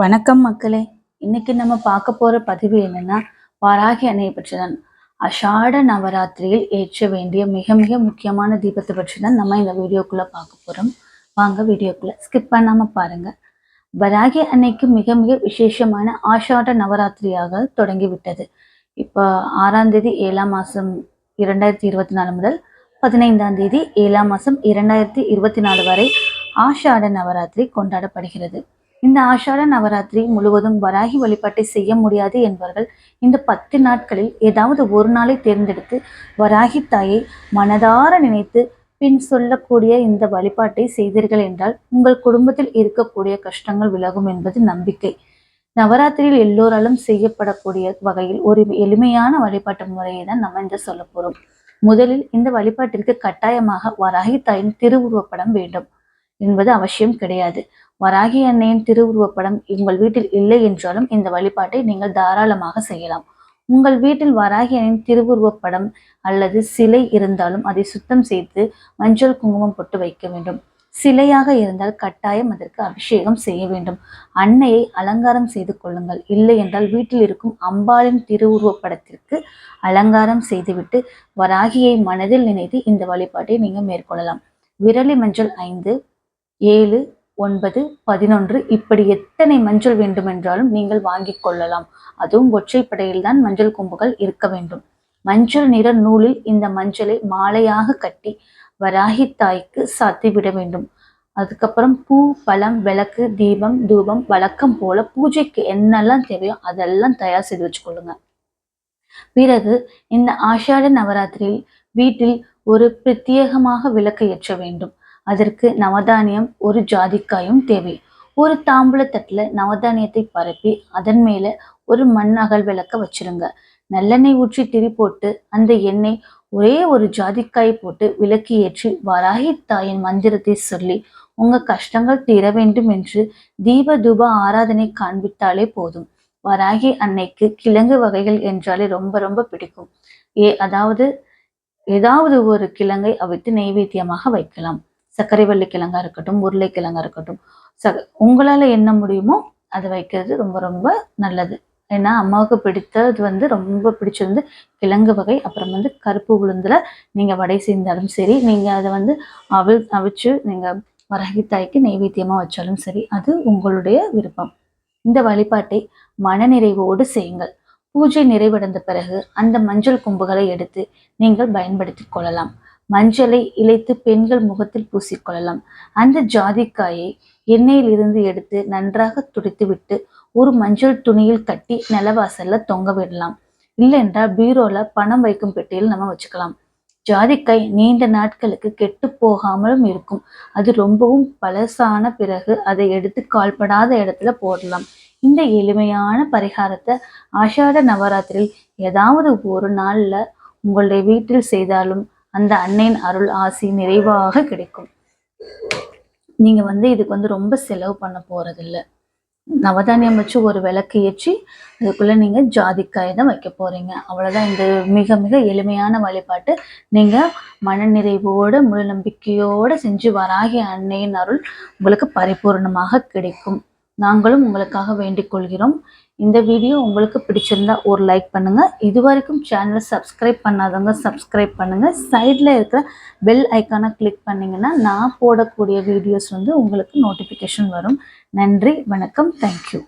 வணக்கம் மக்களே. இன்னைக்கு நம்ம பார்க்க போற பதிவு என்னன்னா வராகி அணையை பற்றி தான் அஷாட நவராத்திரியில் ஏற்ற வேண்டிய மிக மிக முக்கியமான தீபத்தை பற்றி தான் நம்ம இந்த வீடியோக்குள்ள பார்க்க போறோம். வாங்க வீடியோக்குள்ள ஸ்கிப் பண்ணாம பாருங்க. வராகி அன்னைக்கு மிக மிக விசேஷமான ஆஷாட நவராத்திரியாக தொடங்கி விட்டது இப்போ ஆறாம் தேதி ஏழாம் மாசம் இரண்டாயிரத்தி இருபத்தி நாலு முதல் பதினைந்தாம் தேதி ஏழாம் மாசம் இரண்டாயிரத்தி இருபத்தி நாலு வரை ஆஷாட நவராத்திரி கொண்டாடப்படுகிறது. இந்த ஆஷாட நவராத்திரி முழுவதும் வராகி வழிபாட்டை செய்ய முடியாது என்பவர்கள் இந்த பத்து நாட்களில் ஏதாவது ஒரு நாளை தேர்ந்தெடுத்து வராகி தாயை மனதார நினைத்து பின் சொல்லக்கூடிய இந்த வழிபாட்டை செய்தீர்கள் என்றால் உங்கள் குடும்பத்தில் இருக்கக்கூடிய கஷ்டங்கள் விலகும் என்பது நம்பிக்கை. நவராத்திரியில் எல்லோராலும் செய்யப்படக்கூடிய வகையில் ஒரு எளிமையான வழிபாட்டு முறையை தான் நம்ம இந்த சொல்ல போறோம். முதலில் இந்த வழிபாட்டிற்கு கட்டாயமாக வராகி தாயின் திருவுருவப்படம் வேண்டும். என்பது அவசியம் கிடையாது. வராகி அன்னையின் திருவுருவப்படம் உங்கள் வீட்டில் இல்லை என்றாலும் இந்த வழிபாட்டை நீங்கள் தாராளமாக செய்யலாம். உங்கள் வீட்டில் வராகி அன்னையின் திருவுருவப்படம் அல்லது சிலை இருந்தாலும் அதை சுத்தம் செய்து மஞ்சள் குங்குமம் போட்டு வைக்க வேண்டும். சிலையாக இருந்தால் கட்டாயம் அதற்கு அபிஷேகம் செய்ய வேண்டும். அன்னையை அலங்காரம் செய்து கொள்ளுங்கள். இல்லை என்றால் வீட்டில் இருக்கும் அம்பாளின் திருவுருவப்படத்திற்கு அலங்காரம் செய்துவிட்டு வராகியை மனதில் நினைத்து இந்த வழிபாட்டை நீங்கள் மேற்கொள்ளலாம். விரலி மஞ்சள் ஐந்து ஏழு ஒன்பது பதினொன்று இப்படி எத்தனை மஞ்சள் வேண்டுமென்றாலும் நீங்கள் வாங்கிக் கொள்ளலாம். அதுவும் ஒற்றைப்படையில் தான் மஞ்சள் கொம்புகள் இருக்க வேண்டும். மஞ்சள் நிற நூலில் இந்த மஞ்சளை மாலையாக கட்டி வராகி தாய்க்கு சாத்தி விட வேண்டும். அதுக்கப்புறம் பூ பழம் விளக்கு தீபம் தூபம் வழக்கம் போல பூஜைக்கு என்னெல்லாம் தேவையோ அதெல்லாம் தயார் செய்து வச்சுக்கொள்ளுங்க. பிறகு இந்த ஆஷாட நவராத்திரியில் வீட்டில் ஒரு பிரத்யேகமாக விளக்கு ஏற்ற வேண்டும். அதற்கு நவதானியம் ஒரு ஜாதிக்காயும் தேவை. ஒரு தாம்பூலத்தட்டில் நவதானியத்தை பரப்பி அதன் மேலே ஒரு மண் அகல் விளக்க வச்சிருங்க. நல்லெண்ணெய் ஊற்றி திரி போட்டு அந்த எண்ணெய் ஒரே ஒரு ஜாதிக்காய் போட்டு விளக்கி ஏற்றி வராகி தாயின் மந்திரத்தை சொல்லி உங்க கஷ்டங்கள் தீர வேண்டும் என்று தீப தூப ஆராதனை காண்பித்தாலே போதும். வராகி அன்னைக்கு கிழங்கு வகைகள் என்றாலே ரொம்ப ரொம்ப பிடிக்கும். ஏ அதாவது ஏதாவது ஒரு கிழங்கை அவித்து நெய்வேத்தியமாக வைக்கலாம். சர்க்கரைவள்ளி கிழங்கா இருக்கட்டும் உருளைக்கிழங்கா இருக்கட்டும். ச உங்களால் என்ன முடியுமோ அதை வைக்கிறது ரொம்ப ரொம்ப நல்லது. ஏன்னா அம்மாவுக்கு பிடித்தது வந்து ரொம்ப பிடிச்சது வந்து கிழங்கு வகை அப்புறம் வந்து கருப்பு உளுந்தில் நீங்கள் வடை செய்தாலும் சரி நீங்கள் அதை வந்து அவி அவிச்சு நீங்கள் வரகித்தாய்க்கு நைவேத்தியமாக வச்சாலும் சரி அது உங்களுடைய விருப்பம். இந்த வழிபாட்டை மனநிறைவோடு செய்யுங்கள். பூஜை நிறைவடைந்த பிறகு அந்த மஞ்சள் கொம்புகளை எடுத்து நீங்கள் பயன்படுத்தி கொள்ளலாம். மஞ்சளை இழைத்து பெண்கள் முகத்தில் பூசிக்கொள்ளலாம். அந்த ஜாதிக்காயை எண்ணெயில் இருந்து எடுத்து நன்றாக துடைத்து விட்டு ஒரு மஞ்சள் துணியில் கட்டி நிலவாசல்ல தொங்க விடலாம். இல்லைன்றா பீரோல பணம் வைக்கும் பெட்டியில் நம்ம வச்சுக்கலாம். ஜாதிக்காய் நீண்ட நாட்களுக்கு கெட்டு போகாமலும் இருக்கும். அது ரொம்பவும் பழசான பிறகு அதை எடுத்து கால்படாத இடத்துல போடலாம். இந்த எளிமையான பரிகாரத்தை ஆஷாட நவராத்திரியில் ஏதாவது ஒரு நாள்ல உங்களுடைய வீட்டில் செய்தாலும் அந்த அன்னையின் அருள் ஆசி நிறைவாக கிடைக்கும். நீங்க வந்து இதுக்கு வந்து ரொம்ப செலவு பண்ண போறதில்ல. நவதானியம் வச்சு ஒரு விளக்கு ஏற்றி அதுக்குள்ள நீங்க ஜாதிக்காய் தான் வைக்க போறீங்க. அவ்வளவுதான். இந்த மிக மிக எளிமையான வழிபாட்டு. நீங்க மன நிறைவோட முழு நம்பிக்கையோட செஞ்சு வராகி அன்னையின் அருள் உங்களுக்கு பரிபூர்ணமாக கிடைக்கும். நாங்களும் உங்களுக்காக வேண்டிக் கொள்கிறோம். இந்த வீடியோ உங்களுக்கு பிடிச்சிருந்தா ஒரு லைக் பண்ணுங்க. இது வரைக்கும் சேனலை சப்ஸ்கிரைப் பண்ணாதவங்க சப்ஸ்கிரைப் பண்ணுங்க. சைடில் இருக்கிற பெல் ஐக்கானை கிளிக் பண்ணிங்கன்னா நான் போடக்கூடிய வீடியோஸ் வந்து உங்களுக்கு நோட்டிஃபிகேஷன் வரும். நன்றி வணக்கம் தேங்க்யூ